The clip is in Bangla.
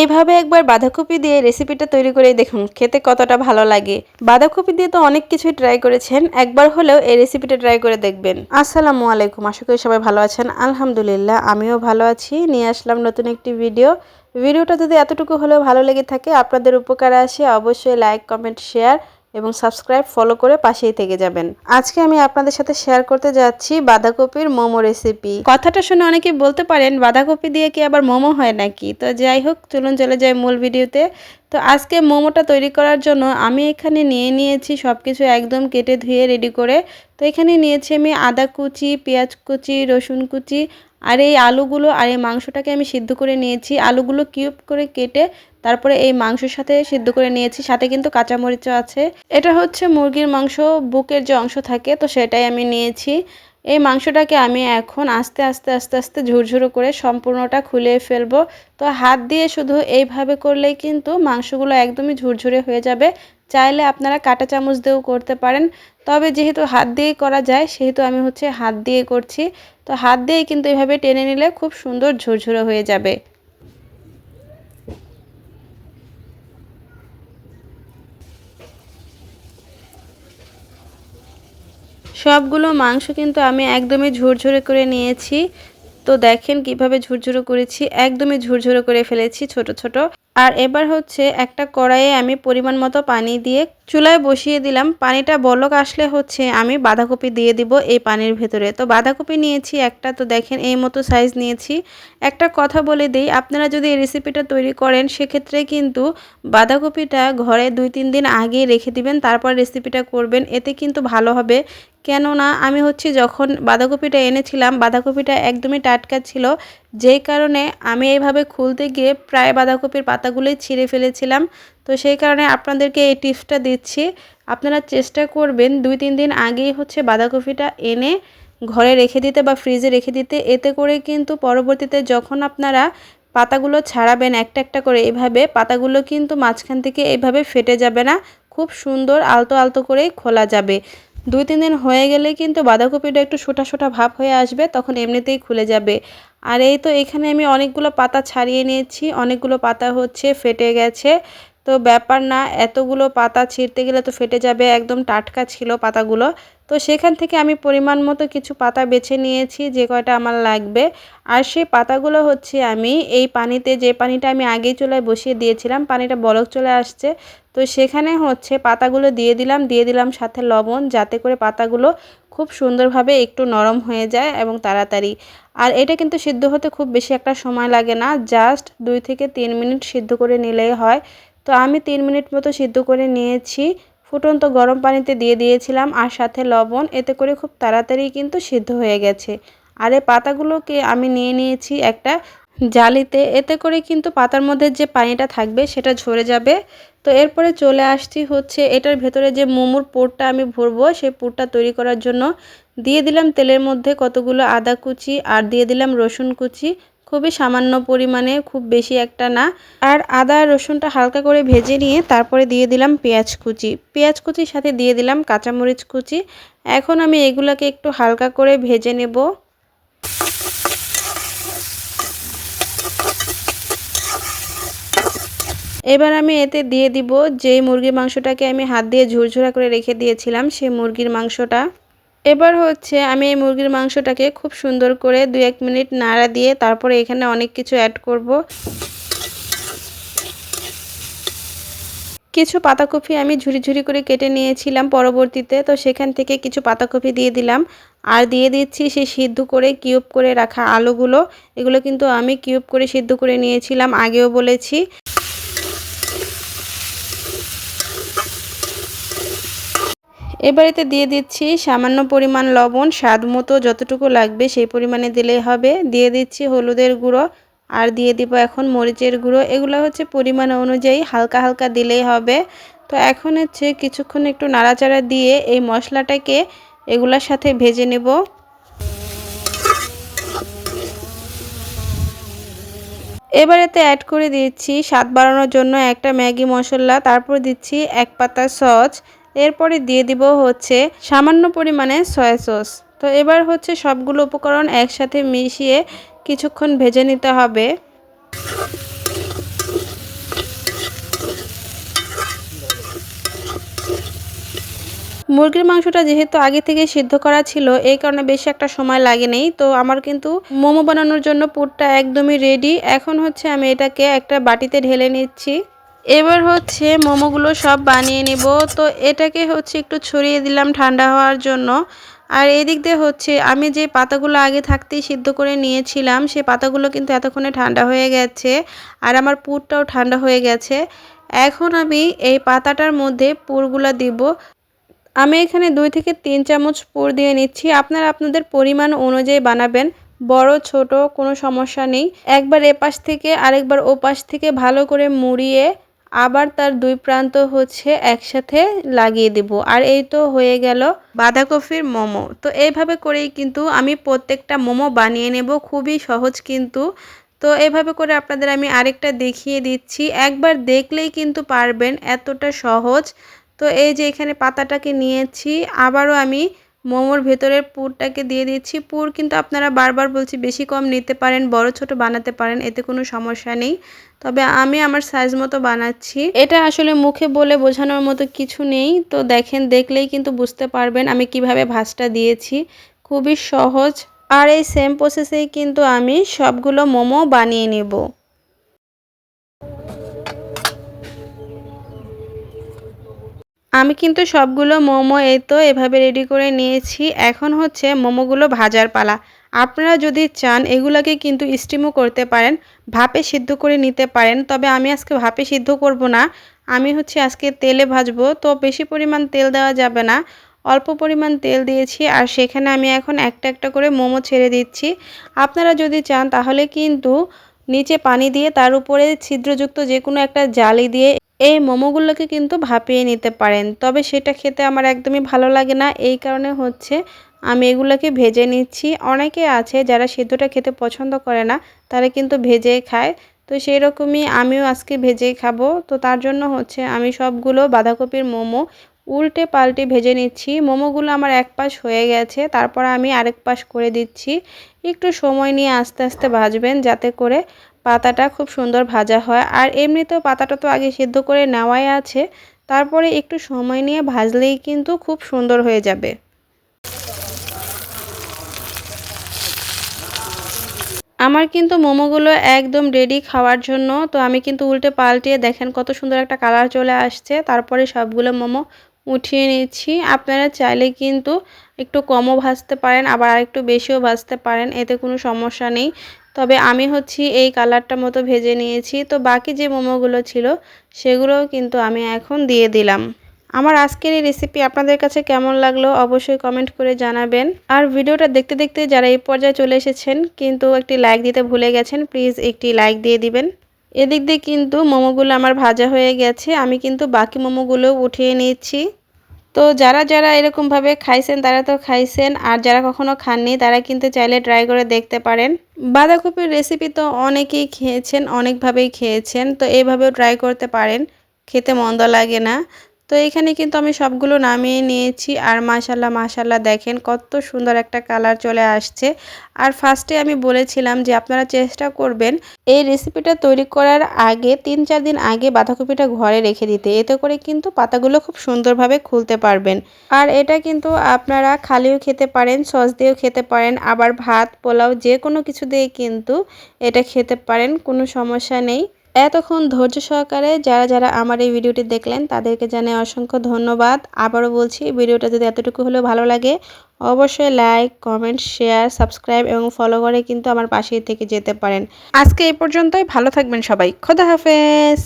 এইভাবে একবার বাঁধাকপি দিয়ে রেসিপিটা তৈরি করে দেখুন, খেতে কতটা ভালো লাগে। বাঁধাকপি দিয়ে তো অনেক কিছুই ট্রাই করেছেন, একবার হলেও এই রেসিপিটা ট্রাই করে দেখবেন। আসসালামু আলাইকুম, আশা করি সবাই ভালো আছেন। আলহামদুলিল্লাহ, আমিও ভালো আছি। নিয়ে আসলাম নতুন একটি ভিডিও ভিডিওটা যদি এতটুকু হলেও ভালো লেগে থাকে, আপনাদের উপকার আসে, অবশ্যই লাইক কমেন্ট শেয়ার এবং সাবস্ক্রাইব ফলো করে পাশেই থেকে যাবেন। আজকে আমি আপনাদের সাথে শেয়ার করতে যাচ্ছি বাঁধাকপির মোমো রেসিপি কথাটা শুনে অনেকে বলতে পারেন, বাঁধাকপি দিয়ে কি আবার মোমো হয় নাকি? তো যাই হোক, চলুন চলে যাই মূল ভিডিওতে। তো আজকে মোমোটা তৈরি করার জন্য আমি এখানে নিয়ে নিয়েছি সব কিছু একদম কেটে ধুয়ে রেডি করে। তো এখানে নিয়েছি আমি আদা কুচি, পেঁয়াজ কুচি, রসুন কুচি আর এই আলুগুলো আর এই মাংসটাকে আমি সিদ্ধ করে নিয়েছি। আলুগুলো কিউব করে কেটে তারপরে এই মাংসের সাথে সিদ্ধ করে নিয়েছি। সাথে কিন্তু কাঁচামরিচও আছে। এটা হচ্ছে মুরগির মাংস, বুকের যে অংশ থাকে, তো সেটাই আমি নিয়েছি। এই মাংসটাকে আমি এখন আস্তে আস্তে আস্তে আস্তে ঝুরঝুরো করে সম্পূর্ণটা খুলে ফেলব। তো হাত দিয়ে শুধু এইভাবে করলেই কিন্তু মাংসগুলো একদমই ঝুরঝুরে হয়ে যাবে। চাইলে আপনারা কাঁটা চামচ দিয়েও করতে পারেন। তবে যেহেতু হাত দিয়েই করা যায়, সেহেতু আমি হচ্ছে হাত দিয়ে করছি। তো হাত দিয়েই কিন্তু এভাবে টেনে নিলে খুব সুন্দর ঝুরঝুরে হয়ে যাবে। সবগুলো মাংস কিন্তু আমি একদমই ঝুরঝুরে করে নিয়েছি। তো দেখেন কীভাবে ঝুরঝুরো করেছি, একদমই ঝুরঝুরো করে ফেলেছি ছোট ছোট। আর এবার হচ্ছে একটা কড়াইয়ে আমি পরিমাণ মতো পানি দিয়ে চুলায় বসিয়ে দিলাম। পানিটা বলক আসলে হচ্ছে আমি বাঁধাকপি দিয়ে দিব এই পানির ভেতরে। তো বাঁধাকপি নিয়েছি একটা, তো দেখেন এই মতো সাইজ নিয়েছি। একটা কথা বলে দিই, আপনারা যদি এই রেসিপিটা তৈরি করেন, সেক্ষেত্রে কিন্তু বাঁধাকপিটা ঘরে দুই, তিন দিন আগে রেখে দিবেন, তারপর রেসিপিটা করবেন, এতে কিন্তু ভালো হবে। কেননা আমি হচ্ছে যখন বাঁধাকপিটা এনেছিলাম, বাঁধাকপিটা একদমই টাটকা ছিল। যেই কারণে আমি এইভাবে খুলতে গিয়ে প্রায় বাঁধাকপির পাতাগুলোই ছিঁড়ে ফেলেছিলাম। তো সেই কারণে আপনাদেরকে এই টিপসটা দিচ্ছি। আপনারা চেষ্টা করবেন দুই তিন দিন আগেই হচ্ছে বাঁধাকপিটা এনে ঘরে রেখে দিতে বা ফ্রিজে রেখে দিতে। এতে করে কিন্তু পরবর্তীতে যখন আপনারা পাতাগুলো ছাড়াবেন একটা একটা করে এভাবে, পাতাগুলো কিন্তু মাঝখান থেকে এভাবে ফেটে যাবে না। খুব সুন্দর আলতো আলতো করেই খোলা যাবে। দুই, তিন দিন হয়ে গেলে কিন্তু বাঁধাকপিটা একটু সোটা সোটা ভাব হয়ে আসবে, তখন এমনিতেই খুলে যাবে। আর এই তো এখানে আমি অনেকগুলো পাতা ছাড়িয়ে নিয়েছি, অনেকগুলো পাতা হচ্ছে ফেটে গেছে। তো ব্যাপার না, এতগুলো পাতা ছিঁড়তে গেলে তো ফেটে যাবে, একদম টাটকা ছিল পাতাগুলো। তো সেখান থেকে আমি পরিমাণ মতো কিছু পাতা বেছে নিয়েছি যে কয়টা আমার লাগবে। আর সেই পাতাগুলো হচ্ছে আমি এই পানিতে যে পানিটা আমি আগেই চুলায় বসিয়ে দিয়েছিলাম, পানিটা বলক চলে আসছে। তো সেখানে হচ্ছে পাতাগুলো দিয়ে দিলাম দিয়ে দিলাম সাথে লবণ যাতে করে পাতাগুলো খুব সুন্দরভাবে একটু নরম হয়ে যায় এবং তাড়াতাড়ি। আর এটা কিন্তু সিদ্ধ হতে খুব বেশি একটা সময় লাগে না, জাস্ট দুই থেকে তিন মিনিট সিদ্ধ করে নিলেই হয়। তো আমি তিন মিনিট মতো সিদ্ধ করে নিয়েছি। ফুটন্ত গরম পানিতে দিয়ে দিয়েছিলাম আর সাথে লবণ। এতে করে খুব তাড়াতাড়ি কিন্তু সিদ্ধ হয়ে গেছে। আর এই পাতাগুলোকে আমি নিয়ে নিয়েছি একটা জালিতে। এতে করে কিন্তু পাতার মধ্যে যে পানিটা থাকবে সেটা ঝরে যাবে। তো এরপরে চলে আসছি হচ্ছে এটার ভেতরে যে মোমোর পোরটা আমি ভরবো সেই পোরটা তৈরি করার জন্য। দিয়ে দিলাম তেলের মধ্যে কতগুলো আদা কুচি আর দিয়ে দিলাম রসুন কুচি। খুবই সামান্য পরিমাণে, খুব বেশি একটা না। আর আদা রসুনটা হালকা করে ভেজে নিয়ে তারপরে দিয়ে দিলাম পেঁয়াজ কুচি। পেঁয়াজ কুচির সাথে দিয়ে দিলাম কাঁচামরিচ কুচি। এখন আমি এগুলোকে একটু হালকা করে ভেজে নেব। এবার আমি এতে দিয়ে দিব, যেই মুরগির মাংসটাকে আমি হাত দিয়ে ঝুরঝুরা করে রেখে দিয়েছিলাম, সেই মুরগির মাংসটা। এবার হচ্ছে আমি এই মুরগির মাংসটাকে খুব সুন্দর করে দু এক মিনিট নাড়া দিয়ে তারপরে এখানে অনেক কিছু অ্যাড করব। কিছু পাতাকপি আমি ঝুরি ঝুরি করে কেটে নিয়েছিলাম পরবর্তীতে, তো সেখান থেকে কিছু পাতাকপি দিয়ে দিলাম। আর দিয়ে দিচ্ছি সেই সিদ্ধ করে কিউব করে রাখা আলুগুলো। এগুলো কিন্তু আমি কিউব করে সিদ্ধ করে নিয়েছিলাম, আগেও বলেছি। এবারেতে দিয়ে দিচ্ছি সামান্য পরিমাণ লবণ, স্বাদ মতো যতটুকু লাগবে সেই পরিমাণে দিলেই হবে। দিয়ে দিচ্ছি হলুদের গুঁড়ো আর দিয়ে দিব এখন মরিচের গুঁড়ো। এগুলো হচ্ছে পরিমাণ অনুযায়ী হালকা হালকা দিলেই হবে। তো এখন হচ্ছে কিছুক্ষণ একটু নাড়াচাড়া দিয়ে এই মশলাটাকে এগুলোর সাথে ভেজে নেব। এবারেতে অ্যাড করে দিচ্ছি স্বাদ বাড়ানোর জন্য একটা ম্যাগি মশলা, তারপর দিচ্ছি এক পাতা সস। এরপরে দিয়ে দিব হচ্ছে সামান্য পরিমাণে সয়া সস। তো এবার হচ্ছে সবগুলো উপকরণ একসাথে মিশিয়ে কিছুক্ষণ ভেজে নিতে হবে। মুরগির মাংসটা যেহেতু আগে থেকে সিদ্ধ করা ছিল, এই কারণে বেশি একটা সময় লাগে নেই তো আমার কিন্তু মোমো বানানোর জন্য পুরটা একদমই রেডি এখন হচ্ছে আমি এটাকে একটা বাটিতে ঢেলে নিচ্ছি। এবার হচ্ছে মোমোগুলো সব বানিয়ে নিব। তো এটাকে হচ্ছে একটু ছড়িয়ে দিলাম ঠান্ডা হওয়ার জন্য। আর এদিক দিয়ে হচ্ছে আমি যে পাতাগুলো আগে থাকতেই সিদ্ধ করে নিয়েছিলাম সেই পাতাগুলো কিন্তু এতক্ষণে ঠান্ডা হয়ে গেছে আর আমার পুরটাও ঠান্ডা হয়ে গেছে। এখন আমি এই পাতাটার মধ্যে পুরগুলো দিব। আমি এখানে দুই থেকে তিন চামচ পুর দিয়ে নিচ্ছি। আপনারা আপনাদের পরিমাণ অনুযায়ী বানাবেন। বড়, ছোট কোনো সমস্যা নেই। একবার এপাশ থেকে আরেকবার ওপাশ থেকে ভালো করে মুড়িয়ে আবার তার দুই প্রান্ত হচ্ছে একসাথে লাগিয়ে দেব। আর এই তো হয়ে গেল বাঁধাকপির মোমো। তো এইভাবে করেই কিন্তু আমি প্রত্যেকটা মোমো বানিয়ে নেব, খুবই সহজ কিন্তু। তো এভাবে করে আপনাদের আমি আরেকটা দেখিয়ে দিচ্ছি। একবার দেখলেই কিন্তু পারবেন, এতটা সহজ। তো এই যে এখানে পাতাটাকে নিয়েছি, আবারও আমি মোমোর ভেতরের পুরটাকে দিয়ে দিচ্ছি। পুর কিন্তু আপনারা বারবার বলছি বেশি কম নিতে পারেন, বড় ছোট বানাতে পারেন, এতে কোনো সমস্যা নেই। তবে আমি আমার সাইজ মতো বানাচ্ছি। এটা আসলে মুখে বলে বোঝানোর মতো কিছু নেই। তো দেখেন, দেখলেই কিন্তু বুঝতে পারবেন আমি কীভাবে ভাজটা দিয়েছি। খুবই সহজ। আর এই সেম প্রসেসেই কিন্তু আমি সবগুলো মোমো বানিয়ে নেব। আমি কিন্তু সবগুলো মোমো এই তো এভাবে রেডি করে নিয়েছি। এখন হচ্ছে মোমোগুলো ভাজার পালা। আপনারা যদি চান এগুলোকে কিন্তু স্টিমও করতে পারেন, ভাপে সিদ্ধ করে নিতে পারেন। তবে আমি আজকে ভাপে সিদ্ধ করব না। আমি হচ্ছে আজকে তেলে ভাজবো। তো বেশি পরিমাণ তেল দেওয়া যাবে না। অল্প পরিমাণ তেল দিয়েছি আর সেখানে আমি এখন একটা একটা করে মোমো ছেড়ে দিচ্ছি। আপনারা যদি চান তাহলে কিন্তু নিচে পানি দিয়ে তার উপরে ছিদ্রযুক্ত যে কোনো একটা জালি দিয়ে এই মোমোগুলোকে কিন্তু ভাপিয়ে নিতে পারেন। তবে সেটা খেতে আমার একদমই ভালো লাগে না। এই কারণে হচ্ছে আমি এগুলোকে ভেজে নিচ্ছি। অনেকে আছে যারা সেদ্ধটা খেতে পছন্দ করে না, তারা কিন্তু ভেজে খায়। তো সেই রকমই আমিও আজকে ভেজেই খাব। তো তার জন্য হচ্ছে আমি সবগুলো বাঁধাকপির মোমো উল্টে পাল্টে ভেজে নিচ্ছি। মোমোগুলো আমার এক পাশ হয়ে গেছে, তারপর আমি আরেক পাশ করে দিচ্ছি। একটু সময় নিয়ে আস্তে আস্তে ভাজবেন যাতে করে পাতাটা খুব সুন্দর ভাজা হয়। আর এমনিতেও পাতাটা তো আগে সিদ্ধ করে নেওয়াই আছে। তারপরে একটু সময় নিয়ে ভাজলেই কিন্তু খুব সুন্দর হয়ে যাবে। আমার কিন্তু মোমোগুলো একদম রেডি খাওয়ার জন্য। তো আমি কিন্তু উল্টে পাল্টিয়ে দেখেন কত সুন্দর একটা কালার চলে আসছে। তারপরে সবগুলো মোমো উঠিয়ে নিচ্ছি। আপনারা চাইলে কিন্তু একটু কমও ভাজতে পারেন, আবার আরেকটু বেশিও ভাজতে পারেন। এতে কোনো সমস্যা নেই। তবে আমি হচ্ছি এই কালারটা মতো ভেজে নিয়েছি। তো বাকি যে মোমোগুলো ছিল, সেগুলোও কিন্তু আমি এখন দিয়ে দিলাম। আমার আজকের এই রেসিপি আপনাদের কাছে কেমন লাগল অবশ্যই কমেন্ট করে জানাবেন। আর ভিডিওটা দেখতে দেখতে যারা এই পর্যায়ে চলে এসেছেন, কিন্তু একটি লাইক দিতে ভুলে গেছেন প্লিজ একটি লাইক দিয়ে দিবেন। এদিক দিয়ে কিন্তু মোমোগুলো আমার ভাজা হয়ে গেছে। আমি কিন্তু বাকি মোমোগুলো উঠিয়ে নিচ্ছি। তো যারা যারা এরকমভাবে খাইছেন, তারা তো খাইছেন। আর যারা কখনো খাননি, তারা কিন্তু চাইলে ট্রাই করে দেখতে পারেন। বাঁধাকপির রেসিপি তো অনেকেই খেয়েছেন, অনেকভাবেই খেয়েছেন। তো এইভাবেও ট্রাই করতে পারেন। খেতে মন্দ লাগে না। তো এখানে কিন্তু আমি সবগুলো নামিয়ে নিয়েছি আর মাশাল্লাহ মাশাল্লাহ দেখেন কত সুন্দর একটা কালার চলে আসছে। আর ফার্স্টে আমি বলেছিলাম যে আপনারা চেষ্টা করবেন এই রেসিপিটা তৈরি করার আগে তিন চার দিন আগে বাঁধাকপিটা ঘরে রেখে দিতে। এতে করে কিন্তু পাতাগুলো খুব সুন্দরভাবে খুলতে পারবেন। আর এটা কিন্তু আপনারা খালিও খেতে পারেন, সস দিয়েও খেতে পারেন, আবার ভাত, পোলাও যে কোনো কিছু দিয়ে কিন্তু এটা খেতে পারেন, কোনো সমস্যা নেই। এতক্ষণ ধৈর্য সহকারে যারা যারা আমার এই ভিডিওটি দেখলেন, তাদেরকে জানাই অসংখ্য ধন্যবাদ। আবারও বলছি, ভিডিওটা যদি এতটুকু হলেও ভালো লাগে, অবশ্যই লাইক কমেন্ট শেয়ার সাবস্ক্রাইব এবং ফলো করে কিন্তু আমার পাশেই থেকে যেতে পারেন। আজকে এই পর্যন্তই, ভালো থাকবেন সবাই। খোদা হাফেজ।